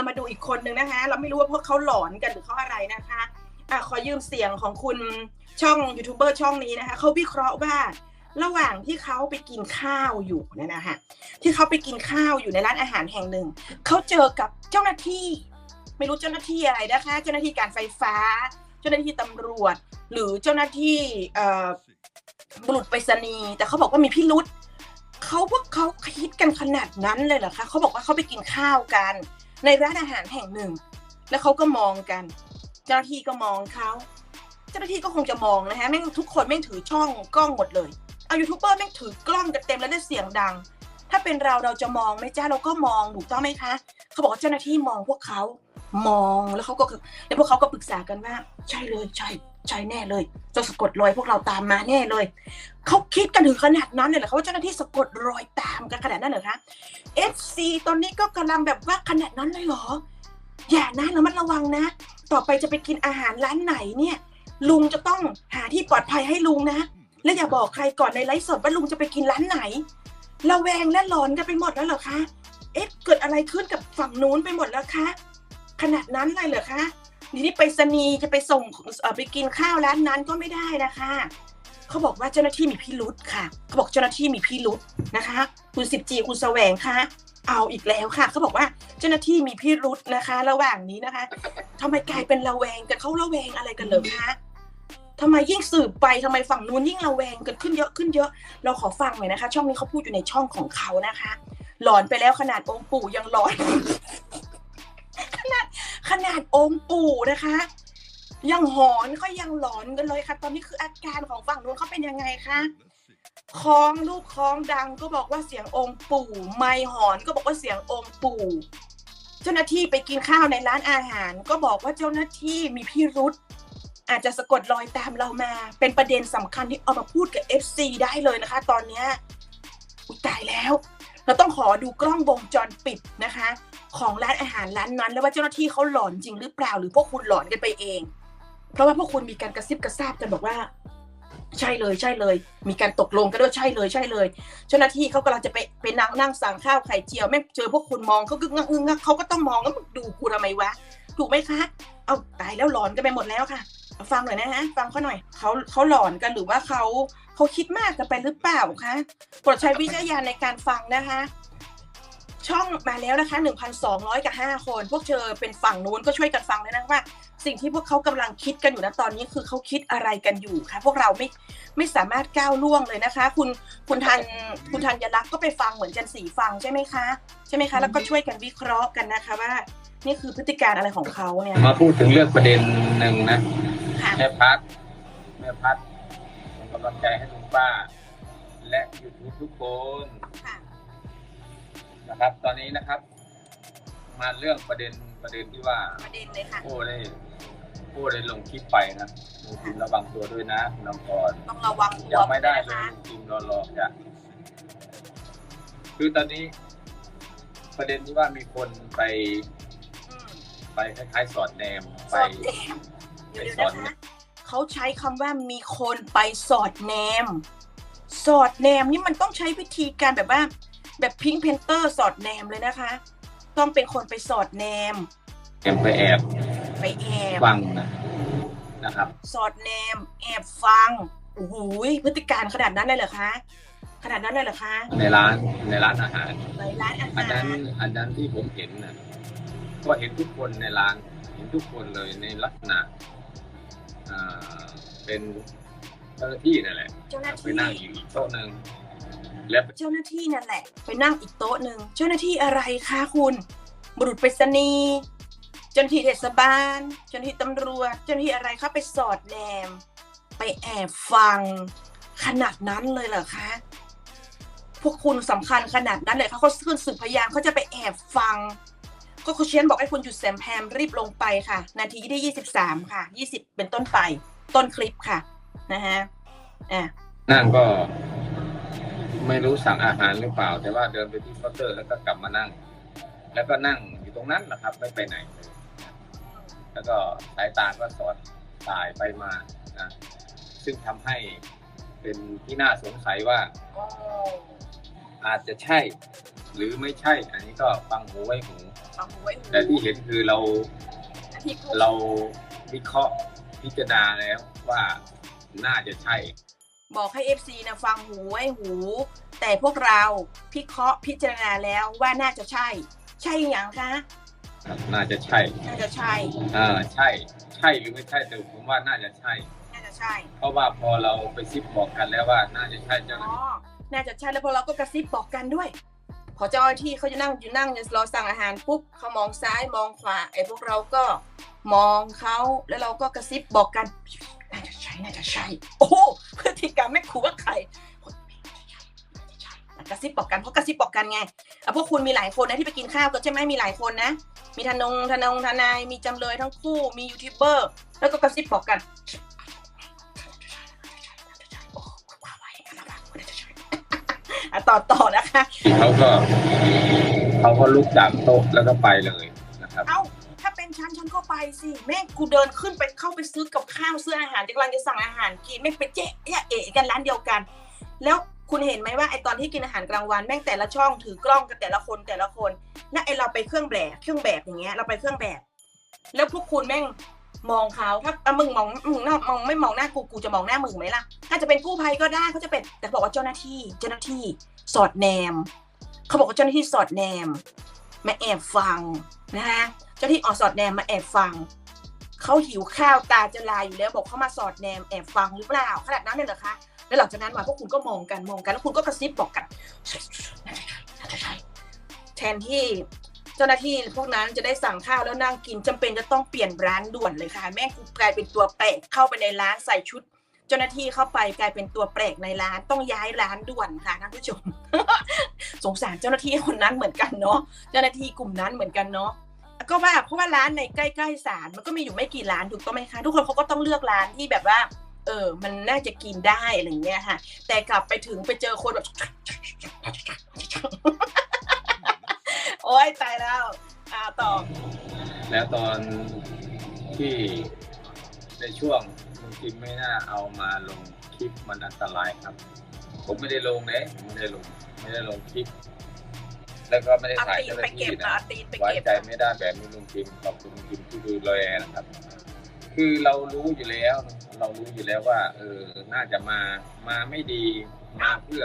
เรามาดูอีกคนหนึ่งนะคะ เราไม่รู้ว่าพวกเขาหลอนกันหรือเขาอะไรนะคะอะขอยืมเสียงของคุณช่องยูทูบเบอร์ช่องนี้นะคะเขาวิเคราะห์ว่าระหว่างที่เขาไปกินข้าวอยู่เนี่ยนะคะที่เขาไปกินข้าวอยู่ในร้านอาหารแห่งหนึ่งเขาเจอกับเจ้าหน้าที่ ไม่รู้เจ้าหน้าที่อะไรนะคะ เจ้าหน้าที่การไฟฟ้า เจ้าหน้าที่ตำรวจ หรือเจ้าหน้าที่บุรุษไปรษณีย์แต่เขาบอกว่ามีพิรุษเขาพวกเขาคิดกันขนาดนั้นเลยเหรอคะเขาบอกว่าเขาไปกินข้าวกัน ในร้านอาหารแห่งหนึ่ง แล้วเขาก็มองกัน เจ้าหน้าที่ก็มองเขาเจ้าหน้าที่ก็คงจะมองนะคะแม่งทุกคนแม่งถือช่องกล้องหมดเลยเอายูทูบเบอร์แม่งถือกล้องกันเต็มแล้วได้เสียงดัง ถ้าเป็นเราเราจะมองไหมจ้าเราก็มองถูกต้องไหมคะ เขาบอกว่าเจ้าหน้าที่มองพวกเขา มองแล้วเขาก็แล้วพวกเขาก็ปรึกษากันว่า ใช่เลยใช่ใช่แน่เลยจะสะกดรอยพวกเราตามมาแน่เลยเขาคิดกันถึงขนาดนั้นเลยเหรอคะว่าเจ้าหน้าที่สะกดรอยตามกันขนาดนั้นเหรอคะ FC ตอนนี้ก็กำลังแบบว่าขนาดนั้นเลยเหรออย่านะระมัดระวังนะ ต่อไปจะไปกินอาหารร้านไหนเนี่ย ลุงจะต้องหาที่ปลอดภัยให้ลุงนะ และอย่าบอกใครก่อนในไลฟ์สดว่าลุงจะไปกินร้านไหนระแวงและหลอนกันไปหมดแล้วเหรอคะเอ๊ะเกิดอะไรขึ้นกับฝั่งนู้นไปหมดแล้วคะ ขนาดนั้นเลยเหรอคะทีนี้ไปสนีจะไปส่งไปกินข้าวร้านนั้นก็ไม่ได้นะคะเขาบอกว่าเจ้าหน้าที่มีพิรุษค่ะเขาบอกเจ้าหน้าที่มีพิรุษนะคะ คุณสิบจีคุณแสวงคะเอาอีกแล้วค่ะเขาบอกว่าเจ้าหน้าที่มีพิรุษนะคะ ระหว่างนี้นะคะทำไมกลายเป็นระแวงกันเขาระแวงอะไรกันเหรอคะทำไมยิ่งสืบไปทำไมฝั่งนู้นยิ่งระแวงกันขึ้นเยอะขึ้นเยอะ เราขอฟังหน่อยนะคะ ช่องนี้เขาพูดอยู่ในช่องของเขานะคะ หลอนไปแล้วขนาดองค์ปู่ยังหลอน ขนาดองค์ปู่นะคะ ยังหอนก็ยังหลอนกันเลยค่ะ ตอนนี้คืออาการของฝั่งนู้นเขาเป็นยังไงคะคล้องลูกคล้องดังก็บอกว่าเสียงองค์ปู่ ไม่หอนก็บอกว่าเสียงองค์ปู่ เจ้าหน้าที่ไปกินข้าวในร้านอาหาร ก็บอกว่าเจ้าหน้าที่มีพิรุษอาจจะสะกดรอยตามเรามา เป็นประเด็นสำคัญที่เอามาพูดกับ FC ได้เลยนะคะ ตอนเนี้ยตายแล้ว เราต้องขอดูกล้องวงจรปิดนะคะ ของร้านอาหารร้านนั้น แล้วว่าเจ้าหน้าที่เขาหลอนจริงหรือเปล่า หรือพวกคุณหลอนกันไปเอง เพราะว่าพวกคุณมีการกระซิบกระซาบกันบอกว่า ใช่เลยใช่เลย มีการตกลงกันด้วยใช่เลยใช่เลย เจ้าหน้าที่เขากำลังจะไปไปนั่งนั่งสั่งข้าวไข่เจียวแม่เจอพวกคุณมองเขากึกงักงึงักเขาก็ต้องมองแล้วดูกูทำไมวะถูกไหมคะ เอาตายแล้วหลอนกันไปหมดแล้วค่ะ ฟังหน่อยนะฮะ ฟังเขาหน่อยเขาเขาหลอนกันหรือว่าเขาเขาคิดมากกันไปหรือเปล่าคะโปรดใช้วิจารณญาณในการฟังนะคะ ช่องมาแล้วนะคะ 1,200 กับ 5 คน พวกเธอเป็นฝั่งนู้นก็ช่วยกันฟังเลยนะว่า สิ่งที่พวกเขากำลังคิดกันอยู่นะตอนนี้คือเขาคิดอะไรกันอยู่ค่ะพวกเราไม่ไม่สามารถก้าวล่วงเลยนะคะ คุณคุณทันคุณทันยลักษณ์ก็ไปฟังเหมือนจันสีฟังใช่ไหมคะ ใช่ไหมคะ แล้วก็ช่วยกันวิเคราะห์กันนะคะว่า นี่คือพฤติการอะไรของเขาเนี่ยมาพูดถึงเรื่องประเด็นหนึ่งนะค่ะแม่พัดแม่พัดส่งกำลังใจให้ลุงป้า และยูทูบทุกคนค่ะ นะครับ ตอนนี้นะครับ มาเรื่องประเด็นประเด็นที่ว่าประเด็นเลยค่ะโอ้ได้โอ้ได้ลงคลิปไปนะลุงจิมระวังตัวด้วยนะคุณน้องกรต้องระวังตัวยังไม่ได้นะเลยคะลุงจิมรอรอจ้ะคือตอนนี้ ประเด็นที่ว่ามีคนไปอืมไปคล้ายๆสอดแนมสไปอดแนมเดี๋ยวไปๆสอดนะแนคะมเขาใช้คำว่ามีคนไปสอดแนม สอดแนมนี่มันต้องใช้วิธีการแบบว่า แบบพิงเพนเตอร์สอดแนมเลยนะคะ ต้องเป็นคนไปสอดแนมแอบไปแอบไปแอบฟังนะนะครับ สอดแนม แอบฟังโอ้โหพฤติการขนาดนั้นเลยเหรอคะขนาดนั้นเลยเหรอคะในร้านในร้านอาหารในร้านอาอันหานั้นรอันนั้นที่ผมเห็นนะก็เห็นทุกคนในร้านเห็นทุกคนเลยในลักษณะอ่าเป็นเจ้าหน้าที่นั่นแหละเจ้าหน้าไปที่นั่งอยู่อีกโต๊ะหนึ่ง และเจ้าหน้าที่นั่นแหละ ไปนั่งอีกโต๊ะหนึ่งเจ้าหน้าที่อะไรคะคุณ บุรุษไปรษณีย์เจ้าหน้าที่เทศบาล เจ้าหน้าที่ตำรวจ เจ้าหน้าที่อะไรคะไปสอดแนม ไปแอบฟัง ขนาดนั้นเลยเหรอคะ พวกคุณสำคัญขนาดนั้นเลยเขาเขาขึ้นสืบพยานเขาจะไปแอบฟัง ก็คุณเชียนบอกให้คุณหยุดแซมแพมรีบลงไปค่ะ นาทีที่ยี่สิบสามค่ะยี่สิบเป็นต้นไป ต้นคลิปค่ะนะฮะอะนั่งก็ ไม่รู้สั่งอาหารหรือเปล่า แต่ว่าเดินไปที่เคาน์เตอร์แล้วก็กลับมานั่ง แล้วก็นั่งอยู่ตรงนั้นแหละครับ ไม่ไปไหนเลยแล้วก็สายตาก็สอดสายไปมานะซึ่งทำให้เป็นที่น่าสงสัยว่าโอ้อาจจะใช่ หรือไม่ใช่ อันนี้ก็ฟังหูไว้หูฟังหูไว้หูแต่ที่เห็นคือเราที่พูดเราวิเคราะห์พิจารณาแล้วว่าน่าจะใช่ บอกให้ FC นะฟังหูไว้หู แต่พวกเราพิเคราะห์พิจารณาแล้วว่าน่าจะใช่ ใช่อย่างคะครับน่าจะใช่ น่าจะใช่อ่าใช่ ใช่หรือไม่ใช่แต่ผมว่าน่าจะใช่ น่าจะใช่ เพราะว่าพอเราไปซิปบอกกันแล้วว่าน่าจะใช่เจ้าหอ๋น้าอที่น่าจะใช่แล้วพอเราก็กระซิบบอกกันด้วย พอเจ้าหน้าที่เขาจะนั่งอยู่นั่งรอสั่งอาหารปุ๊บเขามองซ้ายมองขวาไอ้พวกเราก็มองเขาแล้วเราก็กระซิบบอกกัน น่าจะใช่น่าจะใช่ โอ้โพฤติกรรมไม่ขู่ว่าใครกระซิบบอกกันเพราะกระซิบบอกกันไงแล้วพวกคุณมีหลายคนนะที่ไปกินข้าวก็ใช่ไหมมีหลายคนนะ มีทนงทนงทนายมีจำเลยทั้งคู่มียูทูบเบอร์แล้วก็กระซิบบอกกันอะต่อต่อนะคะเขาก็เขาก็ลุกจากโต๊ะแล้วก็ไปเลย ฉันฉันก็ไปสิ แม่งกูเดินขึ้นไปเข้าไปซื้อกับข้าวซื้ออาหารกำลังจะสั่งอาหารกินแม่งไปเจ๊ะเอะเอะกันร้านเดียวกัน แล้วคุณเห็นไหมว่าไอตอนที่กินอาหารกลางวันแม่งแต่ละช่องถือกล้องกันแต่ละคนแต่ละคนแล้วไอเราไปเครื่องแบบ เครื่องแบบอย่างเงี้ยเราไปเครื่องแบบ แล้วพวกคุณแม่งมองเขาถ้าอะมึงมองมึงน้ามองไม่มองหน้ากูกูจะมองหน้ามึงไหมล่ะถ้าจะเป็นกู้ภัยก็ได้เขาจะเป็นแต่บอกว่าเจ้าหน้าที่เจ้าหน้าที่สอดแนม เขาบอกว่าเจ้าหน้าที่สอดแนมมาแอบฟังนะคะ เจ้าที่ออสอดแนมมาแอบฟังเขาหิวข้าวตาจะลายอยู่แล้วบอกเขามาสอดแนมแอบฟังหรือเปล่าขนาดนั้นเลยเหรอคะแล้วหลังจากนั้นมาพวกคุณก็มองกันมองกันแล้วคุณก็กระซิบบอกกันแทนที่เจ้าหน้าที่พวกนั้นจะได้สั่งข้าวแล้วนั่งกินจำเป็นจะต้องเปลี่ยนร้านด่วนเลยค่ะ แม่กูกลายเป็นตัวแปลกเข้าไปในร้านใส่ชุด เจ้าหน้าที่เข้าไปกลายเป็นตัวแปลกในร้านต้องย้ายร้านด่วนค่ะท่านผู้ชม สงสารเจ้าหน้าที่คนนั้นเหมือนกันเนาะเจ้าหน้าที่กลุ่มนั้นเหมือนกันเนาะ ก็ว่าเพราะว่าร้านในใกล้ๆศาลมันก็มีอยู่ไม่กี่ร้านถูกต้องไหมคะทุกคนเขาก็ต้องเลือกร้านที่แบบว่า เออ มันน่าจะกินได้อะไรเงี้ยค่ะ แต่กลับไปถึงไปเจอคนแบบโอ๊ยตายแล้ว อ่าต่อ แล้วตอนที่ในช่วงลุงจิมไม่น่าเอามาลงคลิปมันอันตรายครับ ผมไม่ได้ลงเลยไม่ได้ลง ไม่ได้ลงคลิป แล้วก็ไม่ได้เอาถ่ายตีนเจ้าหไปน้าเก็ที่บนะเอาตีนไปไว้เก็บใจไม่ได้แบบนี้ลุงจิมขอบคุณลุงจิมที่ดูแลนะครับ คือเรารู้อยู่แล้ว เรารู้อยู่แล้วว่า เออน่าจะมามาไม่ดีมาเพื่อ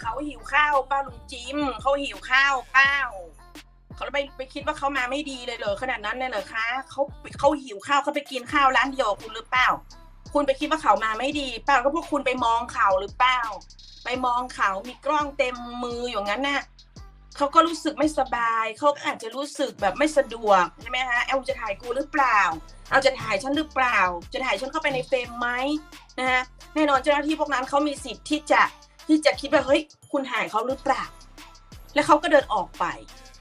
เขาหิวข้าวป้าลุงจิมเขาหิวข้าวเป้าเขาไปไปคิดว่าเขามาไม่ดีเลยเหรอขนาดนั้นเลยเหรอคะเขาเขาหิวข้าวเขาไปกินข้าวร้านเดียวกับคุณหรือเปล่า คุณไปคิดว่าเขามาไม่ดีเปล่าก็พวกคุณไปมองเขาหรือเปล่าไปมองเขามีกล้องเต็มมืออย่างนั้นน่ะ เขาก็รู้สึกไม่สบาย เขาก็อาจจะรู้สึกแบบไม่สะดวกใช่ไหมฮะเอาจะถ่ายกูหรือเปล่า เอาจะถ่ายฉันหรือเปล่า จะถ่ายฉันเข้าไปในเฟรมไหมนะฮะแน่นอนเจ้าหน้าที่พวกนั้นเขามีสิทธิ์ที่จะที่จะคิดว่าเฮ้ยคุณถ่ายเขาหรือเปล่า แล้วเขาก็เดินออกไป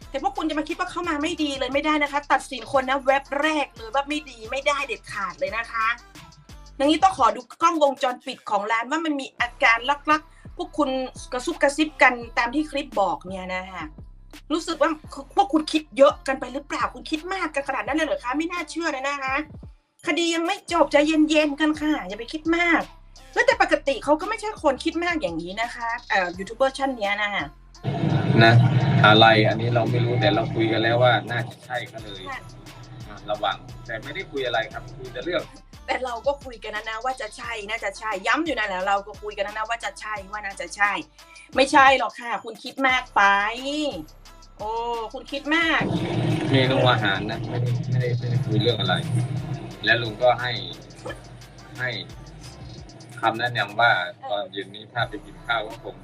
แต่พวกคุณจะมาคิดว่าเขามาไม่ดีเลยไม่ได้นะคะ ตัดสินคนนะเว็บแรกเลยว่าไม่ดีไม่ได้เด็ดขาดเลยนะคะอย่างนี้ต้องขอดูกล้องวงจรปิดของร้านว่ามันมีอาการลักๆ พวกคุณกระซุบกระซิบกันตามที่คลิปบอกเนี่ยนะคะรู้สึกว่าพวกคุณคิดเยอะกันไปหรือเปล่าคุณคิดมากกันขนาดนั้นเลยเหรอคะไม่น่าเชื่อเลยนะคะคดียังไม่จบใจเย็นๆกันค่ะ อย่าไปคิดมากเฮ้ยแต่ปกติเขาก็ไม่ใช่คนคิดมากอย่างนี้นะคะเอ่อยูทูบเบอร์ท่านเนี้ยนะคะนะอะไรอันนี้เราไม่รู้แต่เราคุยกันแล้วว่าน่าจะใช่ก็เลยค่ะอะระวังแต่ไม่ได้คุยอะไรครับคุยแต่เรื่อง แต่เราก็คุยกันนะนะว่าจะใช่น่าจะใช่ย้ำอยู่นั่นแหละเราก็คุยกันนะนะว่าจะใช่ว่าน่าจะใช่ ไม่ใช่หรอกค่ะ คุณคิดมากไป โอ้คุณคิดมากเมนูอาหารนะไม่ได้ไม่ได้ไม่ได้คุยเรื่องอะไร แล้วลุงก็ให้ให้คำแนะนำว่าตอนเย็นนี้ถ้าไปกินข้าวก็คง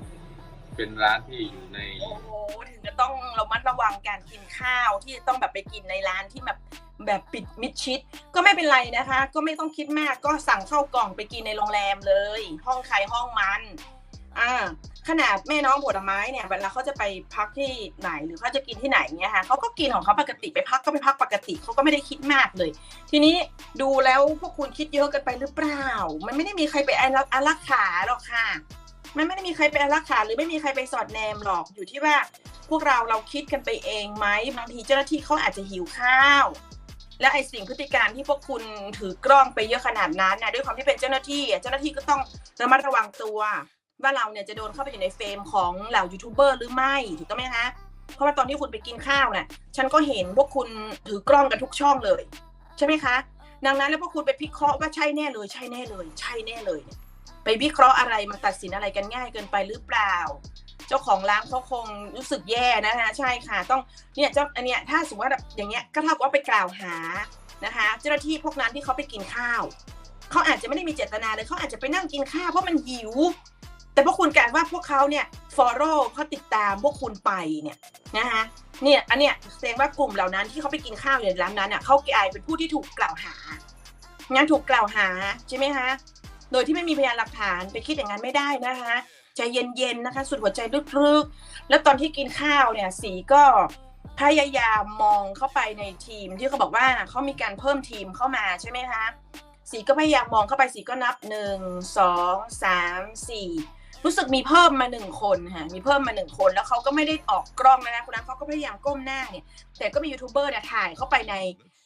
เป็นร้านที่อยู่ใน โอ้โหถึงจะต้องระมัดระวังการกินข้าวที่ต้องแบบไปกินในร้านที่แบบแบบปิดมิดชิด ก็ไม่เป็นไรนะคะ ก็ไม่ต้องคิดมากก็สั่งเข้ากล่องไปกินในโรงแรมเลย ห้องใครห้องมันอ่าขนาดแม่น้องผลไม้เนี่ยเวลาเขาจะไปพักที่ไหนหรือเขาจะกินที่ไหนเนี่ยค่ะเขาก็กินของเขาปกติไปพักก็ไปพักปกติเขาก็ไม่ได้คิดมากเลย ทีนี้ดูแล้วพวกคุณคิดเยอะเกันไปหรือเปล่า มันไม่ได้มีใครไปอารักอารักขาหรอกค่ะ มันไม่ได้มีใครไปรักขาหรือไม่มีใครไปสอดแนมหรอกอยู่ที่ว่าพวกเราเราคิดกันไปเองไหมบางทีเจ้าหน้าที่เขาอาจจะหิวข้าว และไอสิ่งพฤติการที่พวกคุณถือกล้องไปเยอะขนาดนั้นนะด้วยความที่เป็นเจ้าหน้าที่เจ้าหน้าที่ก็ต้องระมัดระวังตัวว่าเราเนี่ยจะโดนเข้าไปอยู่ในเฟรมของเหล่ายูทูบเบอร์หรือไม่ถูกต้องไหมคะเพราะว่าตอนที่คุณไปกินข้าวน่ะฉันก็เห็นพวกคุณถือกล้องกันทุกช่องเลย ใช่ไหมคะ ดังนั้นแล้วพวกคุณไปพิเคราะห์ว่าใช่แน่เลย ใช่แน่เลย ใช่แน่เลยเนี่ย ไปวิเคราะห์อะไรมาตัดสินอะไรกันง่ายเกินไปหรือเปล่า เจ้าของร้านเขาคงรู้สึกแย่นะคะใช่ค่ะต้องเนี่ยเจ้าอันเนี้ยถ้าสมมติว่าแบบอย่างเงี้ยก็เท่ากับว่าไปกล่าวหานะคะเจ้าหน้าที่พวกนั้นที่เขาไปกินข้าวเขาอาจจะไม่ได้มีเจตนาเลยเขาอาจจะไปนั่งกินข้าวเพราะมันหิว แต่พวกคุณกลายว่าพวกเขาเนี่ยฟอลโล่เขาติดตามพวกคุณไปเนี่ยนะคะเนี่ยอันเนี้ยแสดงว่ากลุ่มเหล่านั้นที่เขาไปกินข้าวอยู่ในร้านนั้นอะเขากลายเป็นผู้ที่ถูกกล่าวหางั้นถูกกล่าวหาใช่ไหมคะ ดยที่ไม่มีพยานหลักฐานไปคิดอย่างนั้นไม่ได้นะคะใจเย็นๆนะคะ สุดหัวใจลึกๆ แล้วตอนที่กินข้าวเนี่ยสีก็พยายามมองเข้าไปในทีมที่เขาบอกว่าเขามีการเพิ่มทีมเข้ามาใช่ไหมคะสีก็พยายามมองเข้าไปสีก็นับหนึ่งสองสามสี่ รู้สึกมีเพิ่มมาหนึ่งคนค่ะมีเพิ่มมาหนึ่งคน แล้วเขาก็ไม่ได้ออกกล้องนะคะคนนั้นเขาก็พยายามก้มหน้าเนี่ย แต่ก็มียูทูบเบอร์เนี่ยถ่ายเข้าไปใน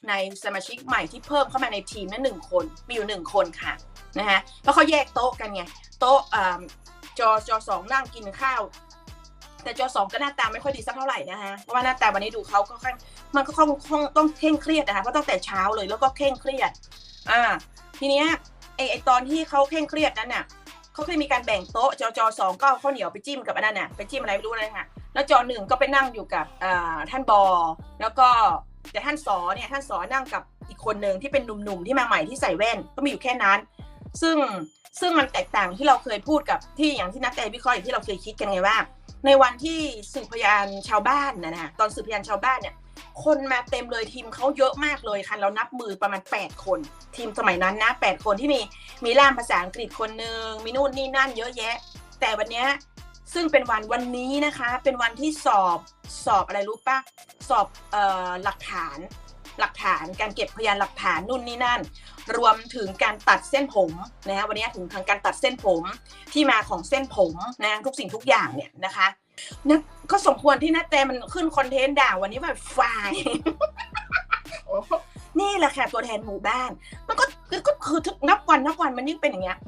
ในสมาชิกใหม่ที่เพิ่มเข้ามาในทีมนั้นหนึ่งคนมีอยู่หนึ่งคนค่ะนะคะแล้วเขาแยกโต๊ะกันไงโต๊ะจอจอสองนั่งกินข้าวแต่จอสองก็หน้าตาไม่ค่อยดีสักเท่าไหร่นะคะเพราะว่าหน้าตาวันนี้ดูเขาก็ค่อนมันก็คงคงต้องเคร่งเครียดนะคะเพราะตั้งแต่เช้าเลยแล้วก็เคร่งเครียด อ่า ทีเนี้ยไอไอตอนที่เขาเคร่งเครียดนั้นน่ะ เขาเคยมีการแบ่งโต๊ะจอจอสองก็เอาข้าวเหนียวไปจิ้มกับอันนั้นน่ะไปจิ้มอะไรไม่รู้เลยค่ะแล้วจอหนึ่งก็ไปนั่งอยู่กับท่านบอแล้วก็แต่ท่านสอเนี่ยท่านสอนั่งกับอีกคนหนึ่งที่เป็นหนุ่มๆที่มาใหม่ที่ใส่แว่นก็มีอยู่แค่นั้น ซึ่งซึ่งมันแตกต่างที่เราเคยพูดกับที่อย่างที่นักแต่วิเคราะห์อย่างที่เราเคยคิดกันไงว่า ในวันที่สืบพยานชาวบ้านนะนะตอนสืบพยานชาวบ้านเนี่ย คนมาเต็มเลยทีมเขาเยอะมากเลยค่ะเรานับมือประมาณ 8 คน ทีมสมัยนั้นนะ8คนที่มีมีล่ามภาษาอังกฤษคนหนึ่งมีนู่นนี่นั่นเยอะแยะ แต่วันนี้ซึ่งเป็นวันวันนี้นะคะ เป็นวันที่สอบสอบอะไรรู้ปะสอบออหลักฐานหลักฐานการเก็บพยานหลักฐานนู่นนี่นั่น รวมถึงการตัดเส้นผมนะฮะวันนี้ถึงทางการตัดเส้นผมที่มาของเส้นผมนะทุกสิ่งทุกอย่างเนี่ยนะคะ นะก็สมควรที่นัดแต่มันขึ้นคอนเทนต์ด่าวันนี้แบบไฟล์โอ้นี่แหละค่ะตัวแทนหมู่บ้าน มันก็คือก็คือทุกนับวันนับวันมันยิ่งเป็นอย่างเงี้ย